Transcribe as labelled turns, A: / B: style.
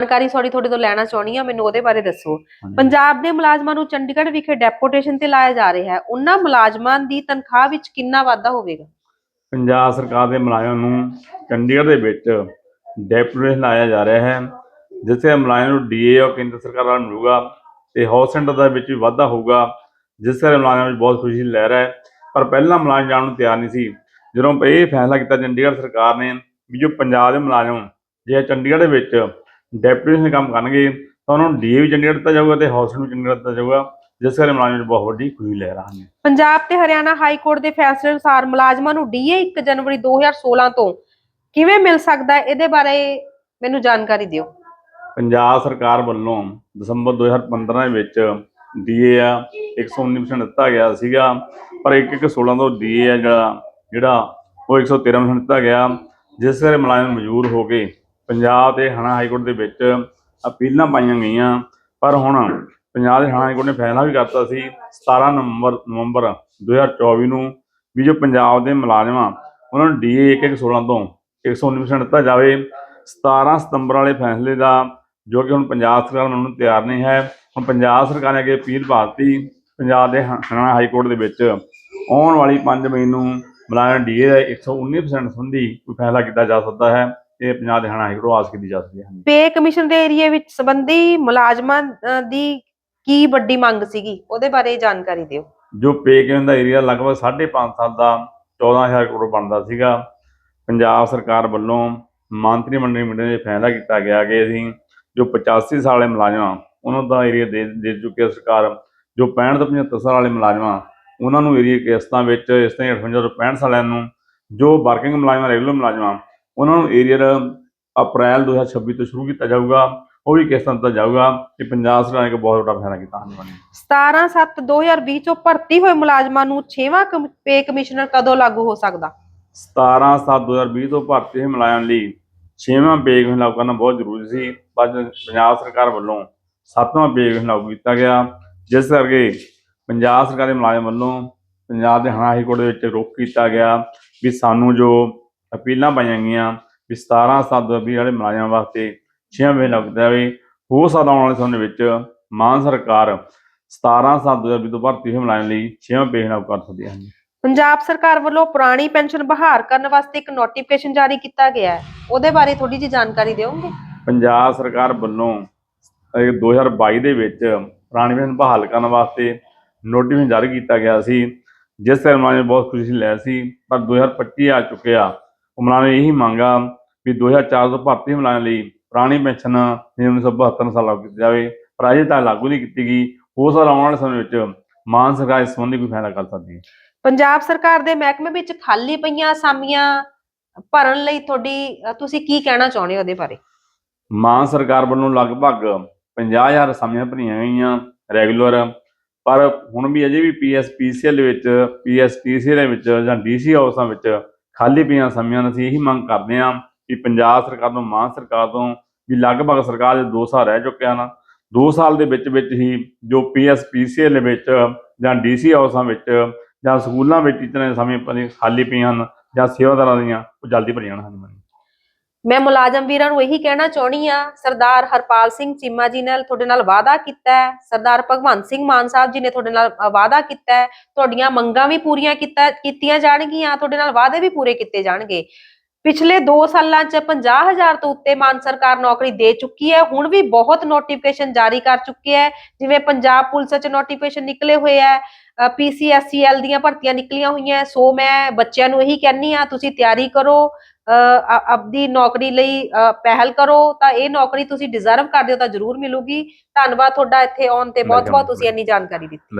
A: ਜਾਣਕਾਰੀ ਥੋੜੀ ਤੁਹਾਡੇ ਤੋਂ ਲੈਣਾ ਚਾਹਣੀ ਆ ਮੈਨੂੰ ਉਹਦੇ ਬਾਰੇ ਦੱਸੋ। ਪੰਜਾਬ ਦੇ ਮੁਲਾਜ਼ਮਾਂ ਨੂੰ ਚੰਡੀਗੜ੍ਹ ਵਿਖੇ ਡੈਪੂਟੇਸ਼ਨ ਤੇ ਲਾਇਆ ਜਾ ਰਿਹਾ ਹੈ। ਉਹਨਾਂ ਮੁਲਾਜ਼ਮਾਂ ਦੀ ਤਨਖਾਹ ਵਿੱਚ ਕਿੰਨਾ ਵਾਧਾ ਹੋਵੇਗਾ?
B: ਪੰਜਾਬ ਸਰਕਾਰ ਦੇ ਮੁਲਾਜ਼ਮਾਂ ਨੂੰ ਚੰਡੀਗੜ੍ਹ ਦੇ ਵਿੱਚ ਡੈਪੂਟੇਸ਼ਨ ਲਾਇਆ ਜਾ ਰਿਹਾ ਹੈ ਜਿੱਥੇ ਮੁਲਾਜ਼ਮ ਨੂੰ ਡੀਏ ਔਰ ਕੇਂਦਰ ਸਰਕਾਰ ਨਾਲ ਮਿਲੂਗਾ ਤੇ ਹਾਊਸ ਸੈਂਟਰ ਦਾ ਵਿੱਚ ਵੀ ਵਾਧਾ ਹੋਊਗਾ ਜਿਸ ਕਰਕੇ ਮੁਲਾਜ਼ਮਾਂ ਵਿੱਚ ਬਹੁਤ ਖੁਸ਼ੀ ਦੀ ਲਹਿਰ ਹੈ। ਪਰ ਪਹਿਲਾਂ ਮੁਲਾਜ਼ਮ ਜਾਣ ਨੂੰ ਤਿਆਰ ਨਹੀਂ ਸੀ। ਜਦੋਂ ਇਹ ਫੈਸਲਾ ਕੀਤਾ ਚੰਡੀਗੜ੍ਹ ਸਰਕਾਰ ਨੇ ਵੀ ਜੋ ਪੰਜਾਬ ਦੇ ਮੁਲਾਜ਼ਮ ਜੇ ਚੰਡੀਗੜ੍ਹ ਦੇ ਵਿੱਚ ਡੈਪੂਟੇਸ਼ਨ ਦੇ ਕੰਮ ਕਰਨਗੇ ਤਾਂ ਉਹਨਾਂ ਨੂੰ ਡੀਏ ਵੀ ਚੰਡੀਗੜ੍ਹ ਦਿੱਤਾ ਜਾਊਗਾ ਤੇ ਹਾਊਸ ਸੈਂਟਰ ਵੀ ਚੰਡੀਗੜ੍ਹ ਦਿੱਤਾ ਜਾਊਗਾ ਜਿਸ ਕਰਕੇ ਮੁਲਾਜ਼ਮਾਂ ਬਹੁਤ ਵੱਡੀ ਖੁਸ਼ੀ ਲਹਿਰ ਹਨ
A: ਪੰਜਾਬ ਤੇ ਹਰਿਆਣਾ ਹਾਈ ਕੋਰਟ ਦੇ ਫੈਸਲੇ ਅਨੁਸਾਰ ਮੁਲਾਜ਼ਮਾਂ ਨੂੰ ਡੀਏ 1 ਜਨਵਰੀ 2016 ਤੋਂ ਕਿਵੇਂ ਮਿਲ ਸਕਦਾ ਹੈ ਇਹਦੇ ਬਾਰੇ ਮੈਨੂੰ ਜਾਣਕਾਰੀ ਦਿਓ।
B: ਪੰਜਾਬ ਸਰਕਾਰ ਵੱਲੋਂ ਦਸੰਬਰ 2015 ਦੇ ਵਿੱਚ ਡੀਏ ਆ 119% ਦਿੱਤਾ ਗਿਆ ਸੀਗਾ ਪਰ 116 ਤੋਂ ਡੀਏ ਆ ਜਿਹੜਾ ਜਿਹੜਾ ਉਹ 113% ਦਿੱਤਾ ਗਿਆ ਜਿਸ ਕਰਕੇ ਮੁਲਾਜ਼ਮ ਮਜਬੂਰ ਹੋ ਕੇ ਪੰਜਾਬ ਤੇ ਹਰਿਆਣਾ ਹਾਈ ਕੋਰਟ ਦੇ ਵਿੱਚ ਅਪੀਲਾਂ ਪਾਈਆਂ ਗਈਆਂ। ਪਰ ਹੁਣ ਪੰਜਾਬ ਦੇ ਹਰਿਆਣਾ ਹਾਈ ਕੋਰਟ ਨੇ ਫੈਸਲਾ ਵੀ ਕਰਤਾ ਸੀ 17 ਨਵੰਬਰ ਨਵੰਬਰ 2024 ਨੂੰ ਵੀ ਜੋ ਪੰਜਾਬ ਦੇ ਮੁਲਾਜ਼ਮਾਂ ਉਹਨਾਂ ਨੂੰ ਡੀਏ 116 ਤੋਂ 119% ਦਿੱਤਾ ਜਾਵੇ। 17 ਸਤੰਬਰ ਵਾਲੇ ਫੈਸਲੇ ਦਾ, ਜੋ ਕਿ ਹੁਣ ਪੰਜਾਬ ਸਰਕਾਰ ਮੰਨਣ ਨੂੰ ਤਿਆਰ ਨਹੀਂ ਹੈ, ਹੁਣ ਪੰਜਾਬ ਸਰਕਾਰ ਨੇ ਅੱਗੇ ਅਪੀਲ ਭਾਰਤੀ ਪੰਜਾਬ ਦੇ ਹਰਿਆਣਾ ਹਾਈ ਕੋਰਟ ਦੇ ਵਿੱਚ ਆਉਣ ਵਾਲੀ 5 ਮਈ ਨੂੰ ਮੁਲਾਜ਼ਮ ਡੀਏ ਦਾ 119% ਸੰਬੰਧੀ ਕੋਈ ਫੈਸਲਾ ਕੀਤਾ ਜਾ ਸਕਦਾ ਹੈ। ਇਹ ਪੰਜਾਬ ਦੇ ਹਰਿਆਣਾ ਹਾਈ ਕੋਰਟ ਤੋਂ ਆਸ ਕੀਤੀ ਜਾ ਸਕਦੀ ਹੈ
A: ਪੇ ਕਮਿਸ਼ਨ ਦੇ ਏਰੀਏ ਵਿੱਚ ਸੰਬੰਧੀ ਮੁਲਾਜ਼ਮਾਂ ਦੀ ਕੀ ਵੱਡੀ ਮੰਗ ਸੀਗੀ? ਉਹਦੇ ਬਾਰੇ ਜਾਣਕਾਰੀ ਦਿਓ।
B: ਜੋ ਪੇ ਕਿਵੇਂ ਦਾ ਏਰੀਆ ਲਗਭਗ 5.5 ਸਾਲ ਦਾ 14000 ਕਰੋੜ ਬਣਦਾ ਸੀਗਾ। ਪੰਜਾਬ ਸਰਕਾਰ ਵੱਲੋਂ ਮੰਤਰੀ ਮੰਡਲ ਮੀਟਿੰਗ ਵਿੱਚ ਫੈਸਲਾ ਕੀਤਾ ਗਿਆ ਕਿ ਅਸੀਂ ਜੋ 85 ਸਾਲ ਵਾਲੇ ਮੁਲਾਜ਼ਮ ਉਹਨਾਂ ਦਾ ਏਰੀਆ ਦੇ ਦੇ ਚੁੱਕੀ ਹੈ ਸਰਕਾਰ ਜੋ 65 ਤੋਂ 75 ਸਾਲ ਵਾਲੇ ਮੁਲਾਜ਼ਮ ਉਹਨਾਂ ਨੂੰ ਏਰੀਆ ਕਿਸ਼ਤਾਂ ਵਿੱਚ ਇਸ ਤਰ੍ਹਾਂ 58 ਤੋਂ 65 ਸਾਲਿਆਂ ਨੂੰ ਜੋ ਵਰਕਿੰਗ ਮੁਲਾਜ਼ਮ ਰੈਗੂਲਰ ਮੁਲਾਜ਼ਮ ਉਹਨਾਂ ਨੂੰ ਏਰੀਆ ਅਪ੍ਰੈਲ 2026 ਤੋਂ ਸ਼ੁਰੂ ਕੀਤਾ ਜਾਊਗਾ ਉਹ ਵੀ ਕਿਸ਼ਤਾਂ ਦਿੱਤਾ ਜਾਊਗਾ ਇਹ ਪੰਜਾਬ ਸਰਕਾਰ ਨੇ ਇੱਕ ਬਹੁਤ ਵੱਡਾ ਫੈਸਲਾ ਕੀਤਾ ਹਨ ਬਣੇ
A: 17 7 2020 ਚੋਂ ਭਰਤੀ ਹੋਏ ਮੁਲਾਜ਼ਮਾਂ ਨੂੰ 6ਵਾਂ ਪੇ ਕਮਿਸ਼ਨਰ ਕਦੋਂ ਲਾਗੂ ਹੋ ਸਕਦਾ?
B: 17 7 2020 ਤੋਂ ਭਰਤੀ ਹੋਏ ਮੁਲਾਜ਼ਮਾਂ ਲਈ ਛੇਵਾਂ ਪੇ ਕਮਿਸ਼ਨ ਲਾਗੂ ਕਰਨਾ ਬਹੁਤ ਜ਼ਰੂਰੀ ਸੀ। ਪਰ ਪੰਜਾਬ ਸਰਕਾਰ ਵੱਲੋਂ ਸੱਤਵਾਂ ਪੇ ਕਮਿਸ਼ਨ ਲਾਗੂ ਕੀਤਾ ਗਿਆ ਜਿਸ ਕਰਕੇ ਪੰਜਾਬ ਸਰਕਾਰ ਦੇ ਮੁਲਾਜ਼ਮ ਵੱਲੋਂ ਪੰਜਾਬ ਦੇ ਹਾਈ ਕੋਰਟ ਦੇ ਵਿੱਚ ਰੋਕ ਕੀਤਾ ਗਿਆ ਵੀ ਸਾਨੂੰ ਜੋ ਅਪੀਲਾਂ ਪਾਈਆਂ ਗਈਆਂ ਵੀ 17 7 2020 ਵਾਲੇ ਮੁਲਾਜ਼ਮਾਂ ਵਾਸਤੇ ਛੇਵਾਂ ਪੇ ਲਾਗੂ ਕੀਤਾ ਜਾਵੇ ਹੋ ਸਕਦਾ ਆਉਣ ਵਾਲੇ ਸਮੇਂ ਵਿੱਚ ਮਾਨ ਸਰਕਾਰ 17 7 2020 ਤੋਂ ਭਰਤੀ ਹੋਏ ਮੁਲਾਜ਼ਮਾਂ ਲਈ ਛੇਵਾਂ ਪੇ ਲਾਗੂ ਕਰ ਸਕਦੀ ਹੈ।
A: ਪੰਜਾਬ ਸਰਕਾਰ ਵੱਲੋਂ ਪੁਰਾਣੀ ਪੈਨਸ਼ਨ ਬਹਾਲ ਕਰਨ ਵਾਸਤੇ ਇੱਕ ਨੋਟੀਫਿਕੇਸ਼ਨ ਜਾਰੀ ਕੀਤਾ ਗਿਆ ਹੈ। ਉਹਦੇ ਬਾਰੇ ਥੋੜੀ ਜਿਹੀ ਜਾਣਕਾਰੀ ਦਿਓਗੇ?
B: ਪੰਜਾਬ ਸਰਕਾਰ ਵੱਲੋਂ ਇਹ 2022 ਦੇ ਵਿੱਚ ਪੁਰਾਣੀ ਪੈਨਸ਼ਨ ਬਹਾਲ ਕਰਨ ਵਾਸਤੇ ਨੋਟੀਫਿਕੇਸ਼ਨ ਜਾਰੀ ਕੀਤਾ ਗਿਆ ਸੀ ਜਿਸ ਤੇ ਮੁਲਾਜ਼ਮ ਬਹੁਤ ਖੁਸ਼ੀ ਲੈ ਸੀ ਪਰ 2025 ਆ ਚੁੱਕਿਆ। ਉਹ ਮੁਲਾਜ਼ਮ ਇਹੀ ਮੰਗਾ ਵੀ 2004 ਤੋਂ ਭਰਤੀ ਮੁਲਾਜ਼ਮ ਲਈ ਪੁਰਾਣੀ ਪੈਨਸ਼ਨ 1972 ਸਾਲ ਲਾਗੂ ਕੀਤੀ ਜਾਵੇ ਪਰ ਅਜੇ ਤੱਕ ਲਾਗੂ ਨਹੀਂ ਕੀਤੀ ਗਈ। ਹੋ ਸਕਦਾ ਆਉਣ ਵਾਲੇ ਸਮੇਂ ਵਿੱਚ ਮਾਨ ਸਰਕਾਰ ਇਸ ਸੰਬੰਧੀ ਕੋਈ ਫੈਸਲਾ ਕਰ ਸਕਦੀ ਹੈ।
A: ਪੰਜਾਬ ਸਰਕਾਰ ਦੇ ਮਹਿਕਮੇ ਵਿੱਚ ਖਾਲੀ ਪਈਆਂ ਅਸਾਮੀਆਂ ਭਰਨ ਲਈ ਤੁਹਾਡੀ ਤੁਸੀਂ ਕੀ ਕਹਿਣਾ ਚਾਹੁੰਦੇ ਹੋ ਉਹਦੇ ਬਾਰੇ?
B: ਮਾਨ ਸਰਕਾਰ ਵੱਲੋਂ ਲਗਭਗ 50000 ਅਸਾਮੀਆਂ ਭਰੀਆਂ ਗਈਆਂ ਰੈਗੂਲਰ ਪਰ ਹੁਣ ਵੀ ਅਜੇ ਵੀ ਪੀਐਸਪੀਸੀਐਲ ਵਿੱਚ ਪੀਐਸਪੀਸੀਐਲ ਦੇ ਵਿੱਚ ਜਾਂ ਡੀਸੀ ਹਾਊਸਾਂ ਵਿੱਚ ਖਾਲੀ ਪਈਆਂ ਅਸਾਮੀਆਂ ਨੂੰ ਅਸੀਂ ਇਹੀ ਮੰਗ ਕਰਦੇ ਹਾਂ ਕਿ ਪੰਜਾਬ ਸਰਕਾਰ ਤੋਂ ਮਾਨ ਸਰਕਾਰ ਤੋਂ ਵੀ ਲਗਭਗ ਸਰਕਾਰ ਦੇ 2 ਸਾਲ ਰਹਿ ਚੁੱਕੇ ਹਨ। 2 ਸਾਲ ਦੇ ਵਿੱਚ ਵਿੱਚ ਹੀ ਜੋ ਪੀਐਸਪੀਸੀਐਲ ਦੇ ਵਿੱਚ ਜਾਂ ਡੀਸੀ ਹਾਊਸਾਂ ਵਿੱਚ ਜਾਂ ਸਕੂਲਾਂ ਵਿੱਚ ਟੀਚਰਾਂ ਦੇ ਸਮੇਂ ਖਾਲੀ ਪਈਆਂ ਹਨ ਜਾਂ ਸੇਵਾਦਾਰਾਂ ਦੀਆਂ ਉਹ ਜਲਦੀ ਭਰੀਆਂ ਹਨ।
A: ਮੈਂ ਮੁਲਾਜ਼ਮ ਵੀਰਾਂ ਨੂੰ ਇਹੀ ਕਹਿਣਾ ਚਾਹਣੀ ਆ, ਸਰਦਾਰ ਹਰਪਾਲ ਸਿੰਘ ਚੀਮਾ ਜੀ ਨਾਲ ਤੁਹਾਡੇ ਨਾਲ ਵਾਅਦਾ ਕੀਤਾ ਹੈ, ਸਰਦਾਰ ਭਗਵੰਤ ਸਿੰਘ ਮਾਨ ਸਾਹਿਬ ਜੀ ਨੇ ਤੁਹਾਡੇ ਨਾਲ ਵਾਅਦਾ ਕੀਤਾ ਹੈ, ਤੁਹਾਡੀਆਂ ਮੰਗਾਂ ਵੀ ਪੂਰੀਆਂ ਕੀਤਾ, ਕੀਤੀਆਂ ਜਾਣਗੀਆਂ, ਤੁਹਾਡੇ ਨਾਲ ਵਾਅਦੇ ਵੀ ਪੂਰੇ ਕੀਤੇ ਜਾਣਗੇ। ਪਿਛਲੇ 2 ਸਾਲਾਂ 'ਚ 50000 ਤੋਂ ਉੱਤੇ ਮਾਨ ਸਰਕਾਰ ਨੌਕਰੀ ਦੇ ਚੁੱਕੀ ਹੈ, ਹੁਣ ਵੀ ਬਹੁਤ ਨੋਟੀਫਿਕੇਸ਼ਨ ਜਾਰੀ ਕਰ ਚੁੱਕੀ ਹੈ, ਜਿਵੇਂ ਪੰਜਾਬ ਪੁਲਿਸ 'ਚ ਨੋਟੀਫਿਕੇਸ਼ਨ ਨਿਕਲੇ ਹੋਏ ਹੈ ਪੀਸੀਐਸਸੀਐਲ ਦੀਆਂ ਭਰਤੀਆਂ ਨਿਕਲੀਆਂ ਹੋਈਆਂ, ਸੋ ਮੈਂ ਬੱਚਿਆਂ ਨੂੰ ਇਹੀ ਕਹਿੰਨੀ ਆ ਤੁਸੀਂ ਤਿਆਰੀ ਕਰੋ ਆਪਦੀ ਨੌਕਰੀ ਲਈ ਪਹਿਲ ਕਰੋ ਤਾਂ ਇਹ ਨੌਕਰੀ ਤੁਸੀਂ ਡਿਜ਼ਰਵ ਕਰਦੇ ਹੋ ਤਾਂ ਜ਼ਰੂਰ ਮਿਲੂਗੀ। ਧੰਨਵਾਦ ਤੁਹਾਡਾ ਇੱਥੇ ਆਉਣ ਤੇ ਬਹੁਤ ਬਹੁਤ ਤੁਸੀਂ ਇੰਨੀ ਜਾਣਕਾਰੀ ਦਿੱਤੀ।